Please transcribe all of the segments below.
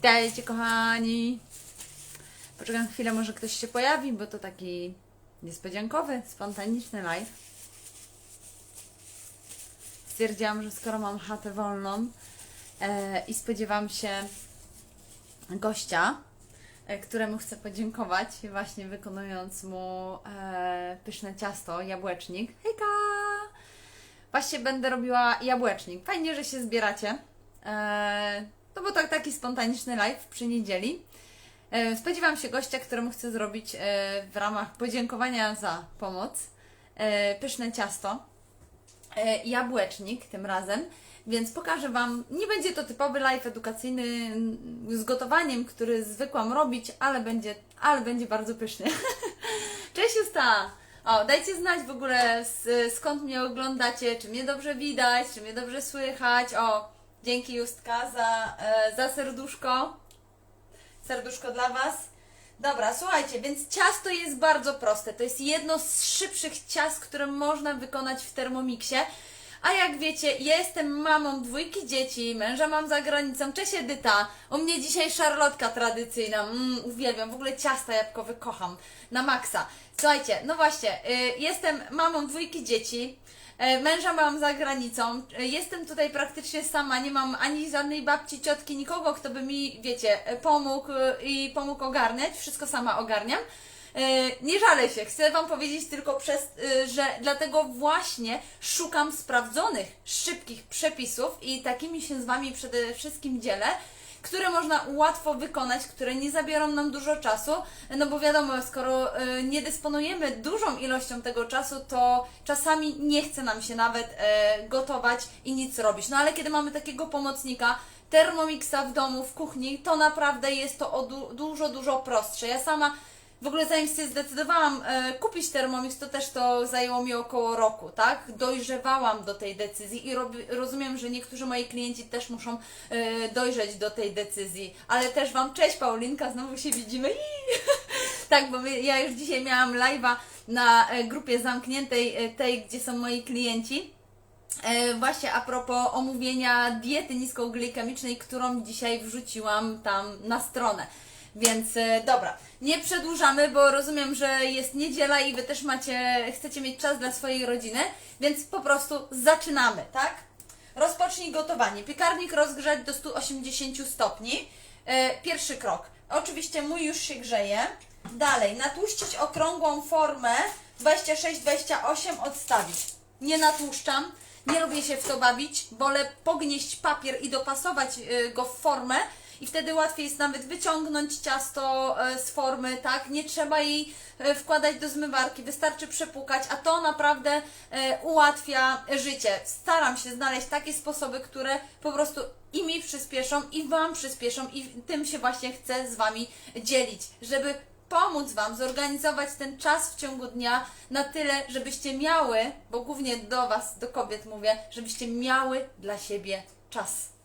Witajcie kochani! Poczekam chwilę, może ktoś się pojawi, bo to taki niespodziankowy, spontaniczny live. Stwierdziłam, że skoro mam chatę wolną e, i spodziewam się gościa, e, któremu chcę podziękować, właśnie wykonując mu e, pyszne ciasto, jabłecznik. Hejka! Właśnie będę robiła jabłecznik. Fajnie, że się zbieracie. E, no bo tak taki spontaniczny live przy niedzieli. E, spodziewam się gościa, któremu chcę zrobić e, w ramach podziękowania za pomoc e, pyszne ciasto. Jabłecznik tym razem. Więc pokażę Wam, nie będzie to typowy live edukacyjny z gotowaniem, który zwykłam robić, ale będzie, ale będzie bardzo pyszny. Cześć Justa! O, dajcie znać w ogóle skąd mnie oglądacie, czy mnie dobrze widać, czy mnie dobrze słychać. O, dzięki Justka za, e, za serduszko. Serduszko dla Was. Dobra, słuchajcie, więc ciasto jest bardzo proste. To jest jedno z szybszych ciast, które można wykonać w Thermomixie. A jak wiecie, jestem mamą dwójki dzieci, męża mam za granicą. Cześć Edyta, u mnie dzisiaj szarlotka tradycyjna, mm, uwielbiam, w ogóle ciasta jabłkowe kocham, na maksa. Słuchajcie, no właśnie, y, jestem mamą dwójki dzieci, męża mam za granicą, y, jestem tutaj praktycznie sama, nie mam ani żadnej babci, ciotki, nikogo, kto by mi, wiecie, y, pomógł i pomógł ogarniać, wszystko sama ogarniam. E, Nie żalę się, chcę Wam powiedzieć tylko przez, e, że dlatego właśnie szukam sprawdzonych, szybkich przepisów i takimi się z Wami przede wszystkim dzielę, które można łatwo wykonać, które nie zabiorą nam dużo czasu, no bo wiadomo, skoro e, nie dysponujemy dużą ilością tego czasu, to czasami nie chce nam się nawet e, gotować i nic robić. No ale kiedy mamy takiego pomocnika, Thermomixa w domu, w kuchni, to naprawdę jest to du- dużo, dużo prostsze. Ja sama w ogóle zanim się zdecydowałam e, kupić Thermomix, to też to zajęło mi około roku, tak? Dojrzewałam do tej decyzji i robi, rozumiem, że niektórzy moi klienci też muszą e, dojrzeć do tej decyzji. Ale też Wam cześć Paulinka, znowu się widzimy. Tak, bo my, ja już dzisiaj miałam live'a na e, grupie zamkniętej, e, tej, gdzie są moi klienci. E, właśnie a propos omówienia diety niskoglikemicznej, którą dzisiaj wrzuciłam tam na stronę. Więc e, dobra, nie przedłużamy, bo rozumiem, że jest niedziela i Wy też macie, chcecie mieć czas dla swojej rodziny, więc po prostu zaczynamy, tak? Rozpocznij gotowanie. Piekarnik rozgrzać do 180 stopni. E, pierwszy krok. Oczywiście mój już się grzeje. Dalej, natłuścić okrągłą formę 26-28, odstawić. Nie natłuszczam, nie lubię się w to bawić, wolę pognieść papier i dopasować y, go w formę i wtedy łatwiej jest nawet wyciągnąć ciasto e, z formy, tak? Nie trzeba jej e, wkładać do zmywarki, wystarczy przepukać, a to naprawdę e, ułatwia życie. Staram się znaleźć takie sposoby, które po prostu i mi przyspieszą, i Wam przyspieszą, i tym się właśnie chcę z Wami dzielić, żeby pomóc Wam zorganizować ten czas w ciągu dnia na tyle, żebyście miały, bo głównie do Was, do kobiet mówię, żebyście miały dla siebie czas.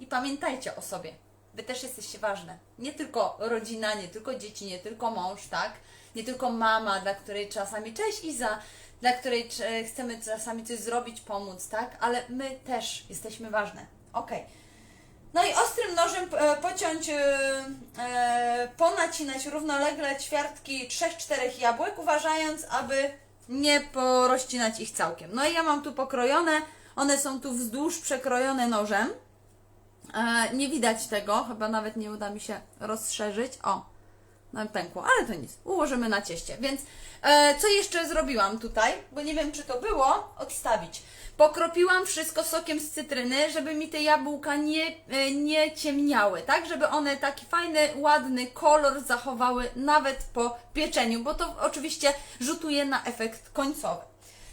I pamiętajcie o sobie. Wy też jesteście ważne. Nie tylko rodzina, nie tylko dzieci, nie tylko mąż, tak? Nie tylko mama, dla której czasami, cześć Iza, dla której cze- chcemy czasami coś zrobić, pomóc, tak? Ale my też jesteśmy ważne. Okej. No i ostrym nożem e, pociąć, e, e, ponacinać równolegle ćwiartki 3-4 jabłek, uważając, aby nie porozcinać ich całkiem. No i ja mam tu pokrojone, one są tu wzdłuż przekrojone nożem. E, nie widać tego, chyba nawet nie uda mi się rozszerzyć. O, no pękło, ale to nic. Ułożymy na cieście. Więc e, co jeszcze zrobiłam tutaj? Bo nie wiem, czy to było. Odstawić. Pokropiłam wszystko sokiem z cytryny, żeby mi te jabłka nie, e, nie ciemniały, tak? Żeby one taki fajny, ładny kolor zachowały nawet po pieczeniu, bo to oczywiście rzutuje na efekt końcowy.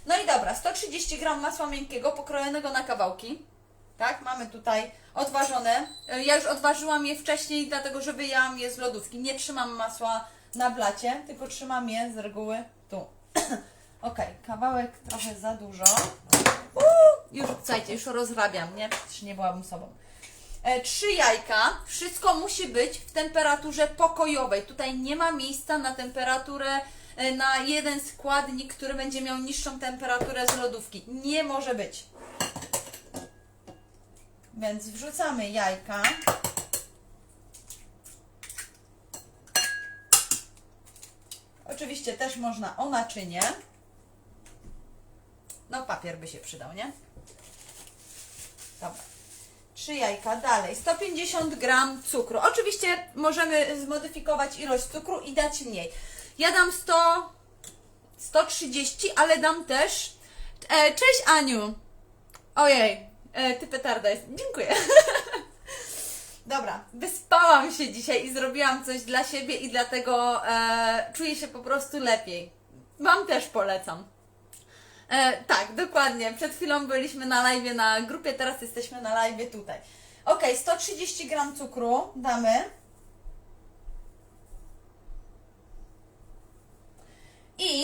No i dobra, 130 gram masła miękkiego pokrojonego na kawałki. Tak, mamy tutaj odważone. E, Ja już odważyłam je wcześniej, dlatego że wyjęłam je z lodówki. Nie trzymam masła na blacie, tylko trzymam je z reguły tu. ok, kawałek trochę za dużo. Uuu, już, słuchajcie, już rozrabiam, nie? Przecież nie byłabym sobą. E, trzy jajka. Wszystko musi być w temperaturze pokojowej. Tutaj nie ma miejsca na temperaturę, e, na jeden składnik, który będzie miał niższą temperaturę z lodówki. Nie może być. Więc wrzucamy jajka. Oczywiście też można o naczynie. No papier by się przydał, nie? Dobra. Trzy jajka dalej. 150 gram cukru. Oczywiście możemy zmodyfikować ilość cukru i dać mniej. Ja dam 100, 130, ale dam też... E, cześć Aniu! Ojej, e, ty petarda jest. Dziękuję. Dobra, wyspałam się dzisiaj i zrobiłam coś dla siebie i dlatego e, czuję się po prostu lepiej. Wam też polecam. E, tak, dokładnie. Przed chwilą byliśmy na live na grupie, teraz jesteśmy na live tutaj. Ok, 130 gram cukru damy. I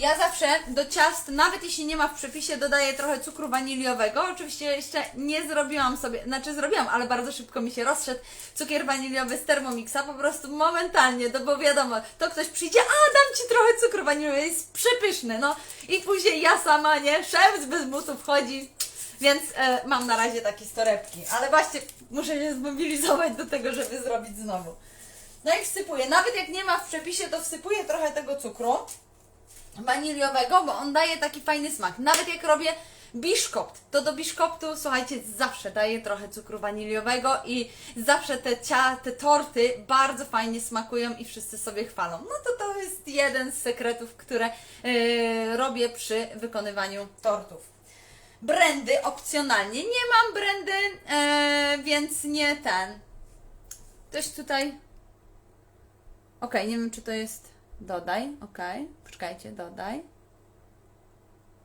ja zawsze do ciast, nawet jeśli nie ma w przepisie, dodaję trochę cukru waniliowego. Oczywiście jeszcze nie zrobiłam sobie, znaczy zrobiłam, ale bardzo szybko mi się rozszedł cukier waniliowy z Thermomixa, po prostu momentalnie, no bo wiadomo, to ktoś przyjdzie, a dam Ci trochę cukru waniliowy, jest przepyszny, no. I później ja sama, nie, szef bez butów wchodzi, więc e, mam na razie takie torebki, ale właśnie muszę się zmobilizować do tego, żeby zrobić znowu. No i wsypuję, nawet jak nie ma w przepisie, to wsypuję trochę tego cukru waniliowego, bo on daje taki fajny smak. Nawet jak robię biszkopt, to do biszkoptu, słuchajcie, zawsze daję trochę cukru waniliowego i zawsze te, cia, te torty bardzo fajnie smakują i wszyscy sobie chwalą. No to to jest jeden z sekretów, które yy, robię przy wykonywaniu tortów. Brandy opcjonalnie. Nie mam brandy, yy, więc nie ten. Ktoś tutaj Okej, nie wiem czy to jest dodaj, okej, poczekajcie, dodaj.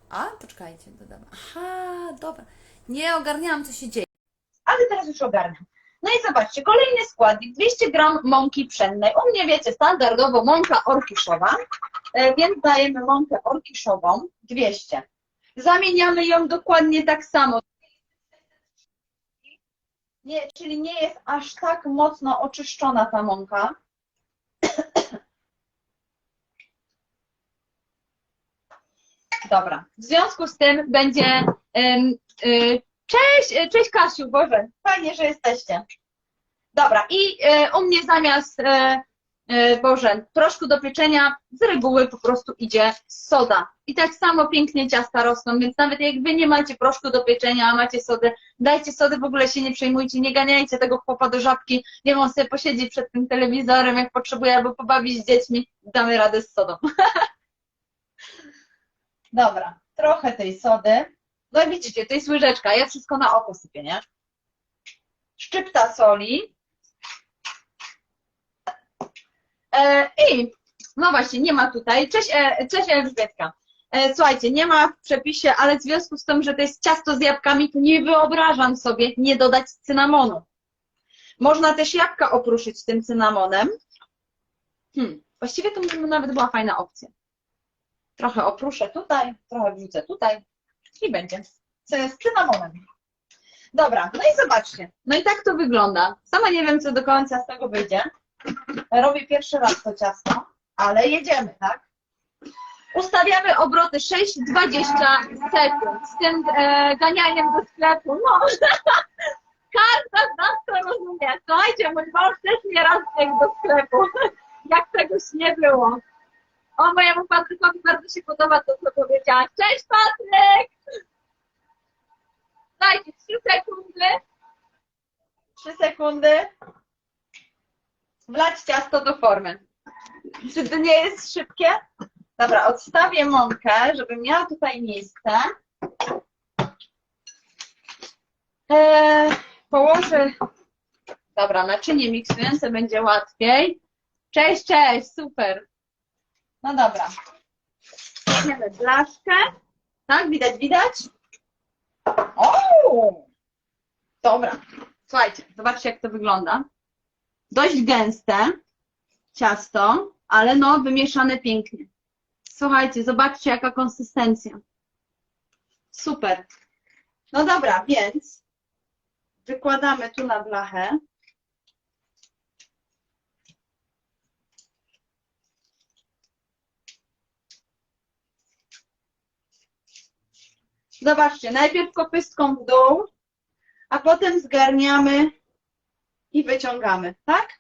A, poczekajcie, dodam. Aha, dobra. Nie ogarniałam co się dzieje. ale teraz już ogarniam. No i zobaczcie, kolejny składnik, 200 gram mąki pszennej. U mnie, wiecie, standardowo mąka orkiszowa, e, więc dajemy mąkę orkiszową, 200. Zamieniamy ją dokładnie tak samo. Nie, czyli nie jest aż tak mocno oczyszczona ta mąka. Dobra. W związku z tym będzie. y, cześć, y, cześć Kasiu, Boże, fajnie, że jesteście. Dobra, i y, u mnie zamiast, y, y, Boże, proszku do pieczenia z reguły po prostu idzie soda. I tak samo pięknie ciasta rosną, więc nawet jak wy nie macie proszku do pieczenia, a macie sodę, dajcie sodę, w ogóle się nie przejmujcie, nie ganiajcie tego chłopa do żabki, niech on sobie posiedzi przed tym telewizorem, jak potrzebuje, albo pobawić z dziećmi, damy radę z sodą. Dobra, trochę tej sody. No i widzicie, to jest łyżeczka, ja wszystko na oko sypię, nie? Szczypta soli. E, I, no właśnie, nie ma tutaj. Cześć, e, cześć Elżbietka. E, słuchajcie, nie ma w przepisie, ale w związku z tym, że to jest ciasto z jabłkami, to nie wyobrażam sobie nie dodać cynamonu. Można też jabłka opruszyć tym cynamonem. Hmm, właściwie to by nawet była fajna opcja. Trochę opruszę tutaj, trochę wrzucę tutaj i będzie z cynamonem. Dobra, no i zobaczcie. No i tak to wygląda. Sama nie wiem, co do końca z tego wyjdzie. Robię pierwszy raz to ciasto, ale jedziemy, tak? Ustawiamy obroty 6-20 sekund z tym e, ganianiem do sklepu. No, każda z nas to rozumie. Słuchajcie, mój mąż też nie raz do sklepu, jak czegoś nie było. O, mojemu Patrykowi bardzo się podoba to, co powiedziałaś. Cześć Patryk! Dajcie 3 sekundy. 3 sekundy. Wlać ciasto do formy. Czy to nie jest szybkie? Dobra, odstawię mąkę, żeby miała tutaj miejsce. Eee, położę. Dobra, naczynie miksujące będzie łatwiej. Cześć, cześć, super. No dobra. Weźmiemy blaszkę. Tak, widać, widać? O! Dobra. Słuchajcie, zobaczcie jak to wygląda. Dość gęste ciasto, ale no wymieszane pięknie. Słuchajcie, zobaczcie jaka konsystencja. Super. No dobra, więc wykładamy tu na blachę. Zobaczcie, najpierw kopystką w dół, a potem zgarniamy i wyciągamy, tak?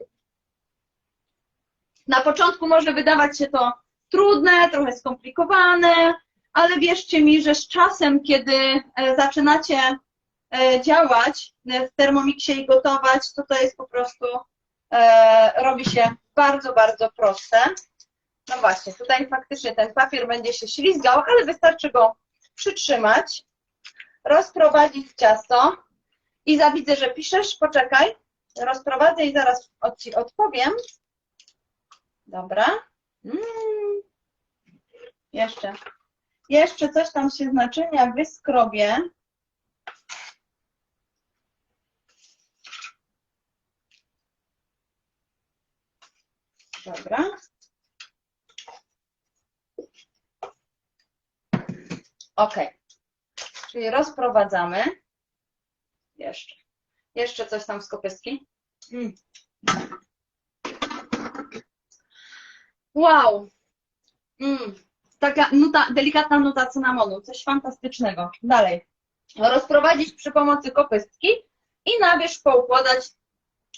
Na początku może wydawać się to trudne, trochę skomplikowane, ale wierzcie mi, że z czasem, kiedy e, zaczynacie e, działać e, w Thermomixie i gotować, to to jest po prostu, robi się bardzo, bardzo proste. No właśnie, tutaj faktycznie ten papier będzie się ślizgał, ale wystarczy go przytrzymać, rozprowadzić w ciasto. Iza, widzę, że piszesz, poczekaj. Rozprowadzę i zaraz Ci odpowiem. Dobra. Mm. Jeszcze. Jeszcze coś tam się z naczynia wyskrobie. Dobra. Ok. Czyli rozprowadzamy. Jeszcze. Jeszcze coś tam z kopyski. Mm. Wow. Mm. Taka nuta, delikatna nuta cynamonu. Coś fantastycznego. Dalej. Rozprowadzić przy pomocy kopystki i na wierzch poukładać,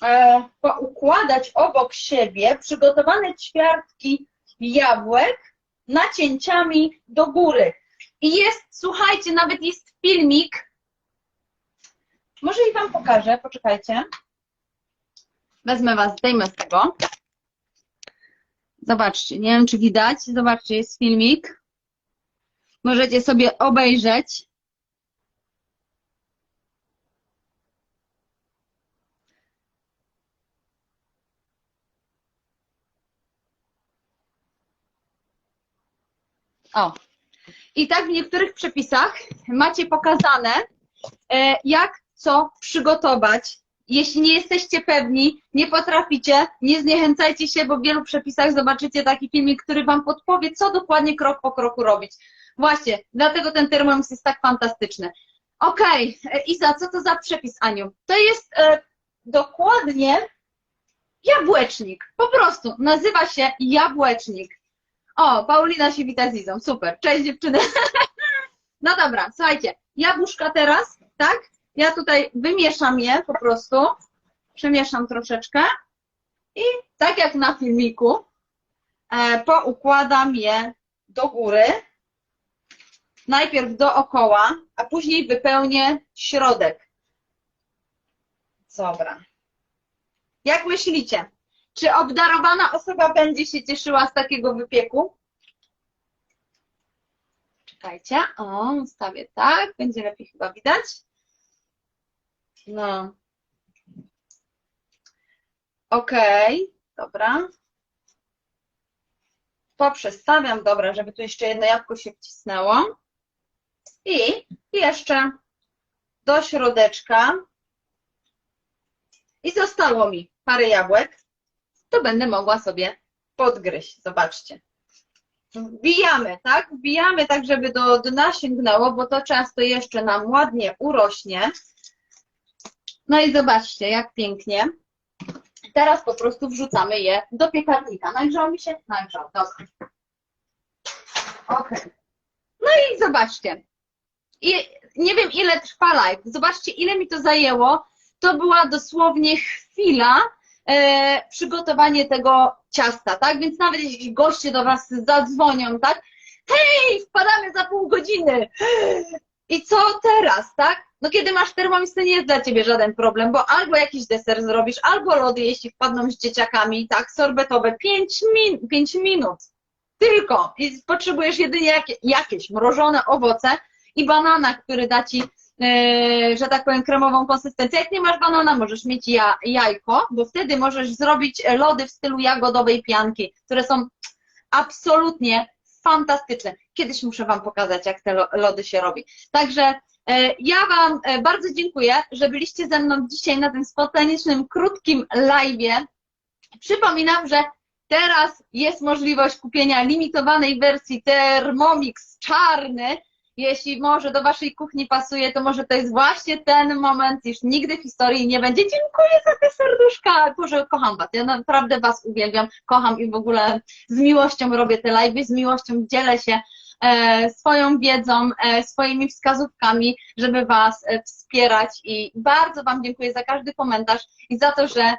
e, poukładać obok siebie przygotowane ćwiartki jabłek nacięciami do góry. I jest, słuchajcie, nawet jest filmik. Może i Wam pokażę, poczekajcie. Wezmę Was, zdejmę z tego. Zobaczcie, nie wiem czy widać. Zobaczcie, jest filmik. Możecie sobie obejrzeć. O. I tak w niektórych przepisach macie pokazane, e, jak co przygotować. Jeśli nie jesteście pewni, nie potraficie, nie zniechęcajcie się, bo w wielu przepisach zobaczycie taki filmik, który Wam podpowie, co dokładnie krok po kroku robić. Właśnie, dlatego ten Thermomix jest tak fantastyczny. Okej, e, Iza, co to za przepis, Aniu? To jest e, dokładnie jabłecznik. Po prostu nazywa się jabłecznik. O, Paulina się wita z Izą, super. Cześć dziewczyny. No dobra, słuchajcie, jabłuszka teraz, tak? Ja tutaj wymieszam je po prostu, przemieszam troszeczkę i tak jak na filmiku, e, poukładam je do góry, najpierw dookoła, a później wypełnię środek. Dobra. Jak myślicie, czy obdarowana osoba będzie się cieszyła z takiego wypieku? Czekajcie, o, ustawię tak, będzie lepiej chyba widać. No. Okej, dobra. Poprzestawiam, dobra, żeby tu jeszcze jedno jabłko się wcisnęło. I jeszcze do środeczka. I zostało mi parę jabłek. To będę mogła sobie podgryźć. Zobaczcie. Wbijamy, tak? Wbijamy tak, żeby do dna sięgnęło, bo to ciasto jeszcze nam ładnie urośnie. No i zobaczcie, jak pięknie. Teraz po prostu wrzucamy je do piekarnika. Nagrzał mi się? Nagrzał, dobra. Ok. No i zobaczcie. I nie wiem, ile trwa live. Zobaczcie, ile mi to zajęło. To była dosłownie chwila e, przygotowanie tego ciasta, tak? Więc nawet jeśli goście do Was zadzwonią, tak? Hej, wpadamy za pół godziny. I co teraz, tak? No kiedy masz termomix, to nie jest dla Ciebie żaden problem, bo albo jakiś deser zrobisz, albo lody, jeśli wpadną z dzieciakami, tak, sorbetowe, 5 min 5 minut. Tylko. I potrzebujesz jedynie jakie, jakieś mrożone owoce i banana, który da Ci, że tak powiem, kremową konsystencję. Jak nie masz banana, możesz mieć ja, jajko, bo wtedy możesz zrobić lody w stylu jagodowej pianki, które są absolutnie fantastyczne. Kiedyś muszę Wam pokazać, jak te lo- lody się robi. Także e, ja Wam e, bardzo dziękuję, że byliście ze mną dzisiaj na tym spontanicznym, krótkim live'ie. Przypominam, że teraz jest możliwość kupienia limitowanej wersji Thermomix czarny. Jeśli może do Waszej kuchni pasuje, to może to jest właśnie ten moment, już nigdy w historii nie będzie. Dziękuję za te serduszka. Boże, kocham Was. Ja naprawdę Was uwielbiam, kocham i w ogóle z miłością robię te live'y, z miłością dzielę się e, swoją wiedzą, e, swoimi wskazówkami, żeby Was e, wspierać i bardzo Wam dziękuję za każdy komentarz i za to, że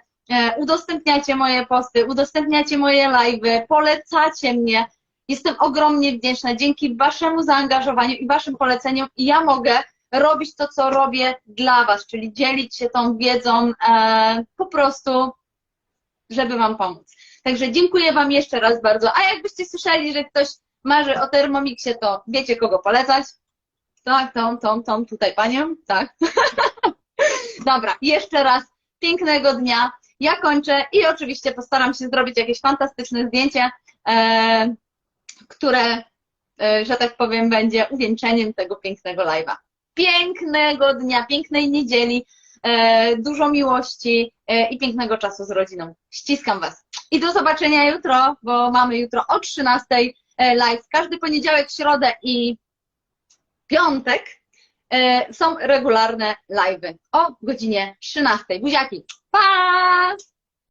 udostępniacie moje posty, udostępniacie moje live'y, polecacie mnie. Jestem ogromnie wdzięczna. Dzięki Waszemu zaangażowaniu i Waszym poleceniom ja mogę robić to, co robię dla Was, czyli dzielić się tą wiedzą e, po prostu, żeby Wam pomóc. Także dziękuję Wam jeszcze raz bardzo. A jakbyście słyszeli, że ktoś marzy o Thermomixie, to wiecie kogo polecać. Tak, tą, tą, tą tutaj panią, tak. Dobra, jeszcze raz pięknego dnia. Ja kończę i oczywiście postaram się zrobić jakieś fantastyczne zdjęcie, które, e, że tak powiem, będzie uwieńczeniem tego pięknego live'a. Pięknego dnia, pięknej niedzieli, e, dużo miłości e, i pięknego czasu z rodziną. Ściskam Was. I do zobaczenia jutro, bo mamy jutro o 13 e, live. Każdy poniedziałek, środę i piątek są regularne live'y o godzinie 13. Buziaki. Pa!